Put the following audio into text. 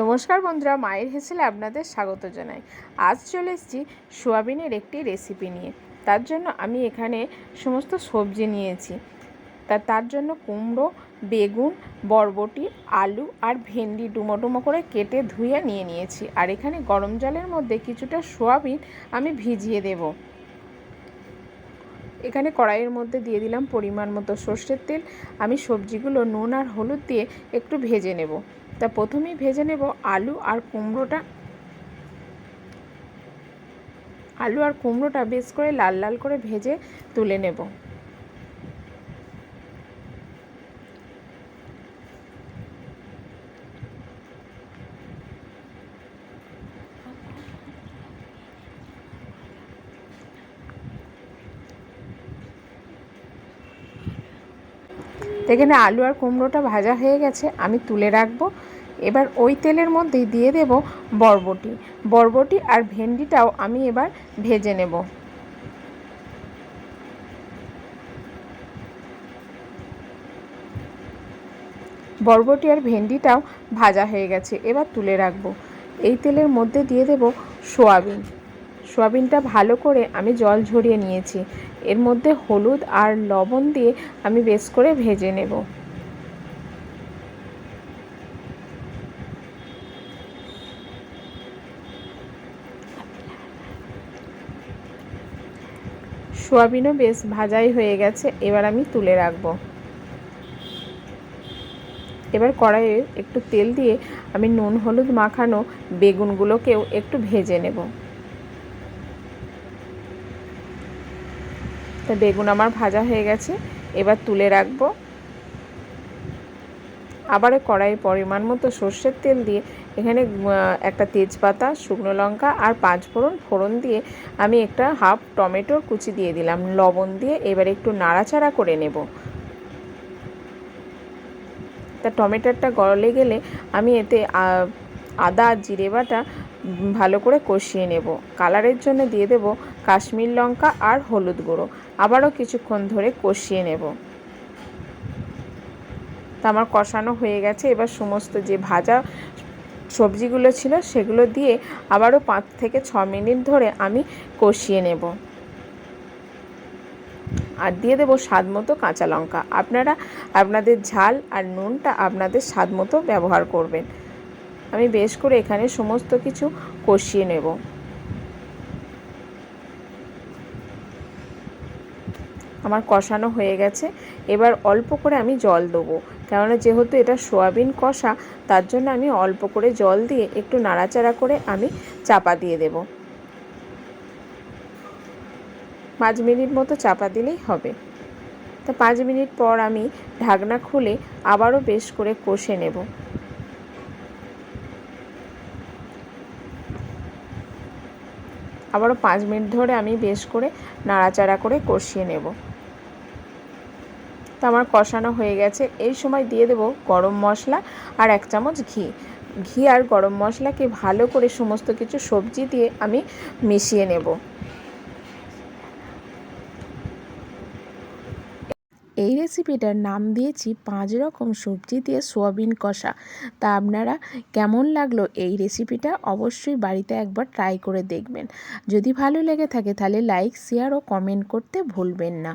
নমস্কার বন্ধুরা, মায়ের হেসেলে আপনাদের স্বাগত জানাই। আজ চলে এসেছি সোয়াবিনের একটি রেসিপি নিয়ে। তার জন্য আমি এখানে সমস্ত সবজি নিয়েছি। তা তার জন্য কুমড়ো, বেগুন, বরবটি, আলু আর ভেন্ডি ডুমো ডুমো করে কেটে ধুয়ে নিয়ে নিয়েছি। আর এখানে গরম জলের মধ্যে কিছুটা সোয়াবিন আমি ভিজিয়ে দেব। এখানে কড়াইয়ের মধ্যে দিয়ে দিলাম পরিমাণ মতো সর্ষের তেল। আমি সবজিগুলো নুন আর হলুদ দিয়ে একটু ভেজে নেব। তা প্রথমেই ভেজে নেব আলু আর কুমড়োটা। আলু আর কুমড়োটা বেশ করে লাল লাল করে ভেজে তুলে নেব। এখানে আলু আর কুমড়োটা ভাজা হয়ে গেছে, আমি তুলে রাখব। এবার ওই তেলের মধ্যেই দিয়ে দেব বরবটি। বরবটি আর ভেন্ডিটাও আমি এবার ভেজে নেব। বরবটি আর ভেন্ডিটাও ভাজা হয়ে গেছে, এবার তুলে রাখব। এই তেলের মধ্যে দিয়ে দেব সোয়াবিন। সোয়াবিনটা ভালো করে আমি জল ঝরিয়ে নিয়েছি। এর মধ্যে হলুদ আর লবণ দিয়ে আমি বেশ করে ভেজে নেব। সোয়াবিনও বেশ ভাজাই হয়ে গেছে, এবার আমি তুলে রাখব। এবার কড়াইয়ে একটু তেল দিয়ে আমি নুন হলুদ মাখানো বেগুনগুলোকেও একটু ভেজে নেব। তা বেগুন আমার ভাজা হয়ে গেছে, এবার তুলে রাখব। আবারও কড়াইয়ে পরিমাণ মতো সর্ষের তেল দিয়ে এখানে একটা তেজপাতা, শুকনো লঙ্কা আর পাঁচ ফোড়ন ফোড়ন দিয়ে আমি একটা হাফ টমেটোর কুচি দিয়ে দিলাম। লবণ দিয়ে এবার একটু নাড়াচাড়া করে নেব। তা টমেটোটা গলে গেলে আমি এতে আদা আর জিরে বাটা ভালো করে কষিয়ে নেব। কালারের জন্য দিয়ে দেব কাশ্মীর লঙ্কা আর হলুদ গুঁড়ো। আবারও কিছুক্ষণ ধরে কষিয়ে নেব। তা আমার কষানো হয়ে গেছে। এবার সমস্ত যে ভাজা সবজিগুলো ছিল সেগুলো দিয়ে আবারও পাঁচ থেকে ছ মিনিট ধরে আমি কষিয়ে নেব। আর দিয়ে দেবো স্বাদ মতো কাঁচা লঙ্কা। আপনারা আপনাদের ঝাল আর নুনটা আপনাদের স্বাদ মতো ব্যবহার করবেন। আমি বেশ করে এখানে সমস্ত কিছু কষিয়ে নেব। আমার কষানো হয়ে গেছে। এবার অল্প করে আমি জল দেবো। কেননা যেহেতু এটা সোয়াবিন কষা, তার জন্য আমি অল্প করে জল দিয়ে একটু নাড়াচাড়া করে আমি চাপা দিয়ে দেব। পাঁচ মিনিট মতো চাপা দিলেই হবে। তা পাঁচ মিনিট পর আমি ঢাকনা খুলে আবারও বেশ করে কষে নেব। আবারও পাঁচ মিনিট ধরে আমি বেশ করে নাড়াচাড়া করে কষিয়ে নেব। তো আমার কষানো হয়ে গেছে। এই সময় দিয়ে দেব গরম মশলা আর এক চামচ ঘি। ঘি আর গরম মশলাকে ভালো করে সমস্ত কিছু সবজি দিয়ে আমি মিশিয়ে নেব। এই রেসিপিটার নাম দিয়েছি পাঁচ রকম সবজি দিয়ে সোয়াবিন কষা। তা আপনারা কেমন লাগল এই রেসিপিটা অবশ্যই বাড়িতে একবার ট্রাই করে দেখবেন। যদি ভালো লেগে থাকে তাহলে লাইক শেয়ার ও কমেন্ট করতে ভুলবেন না।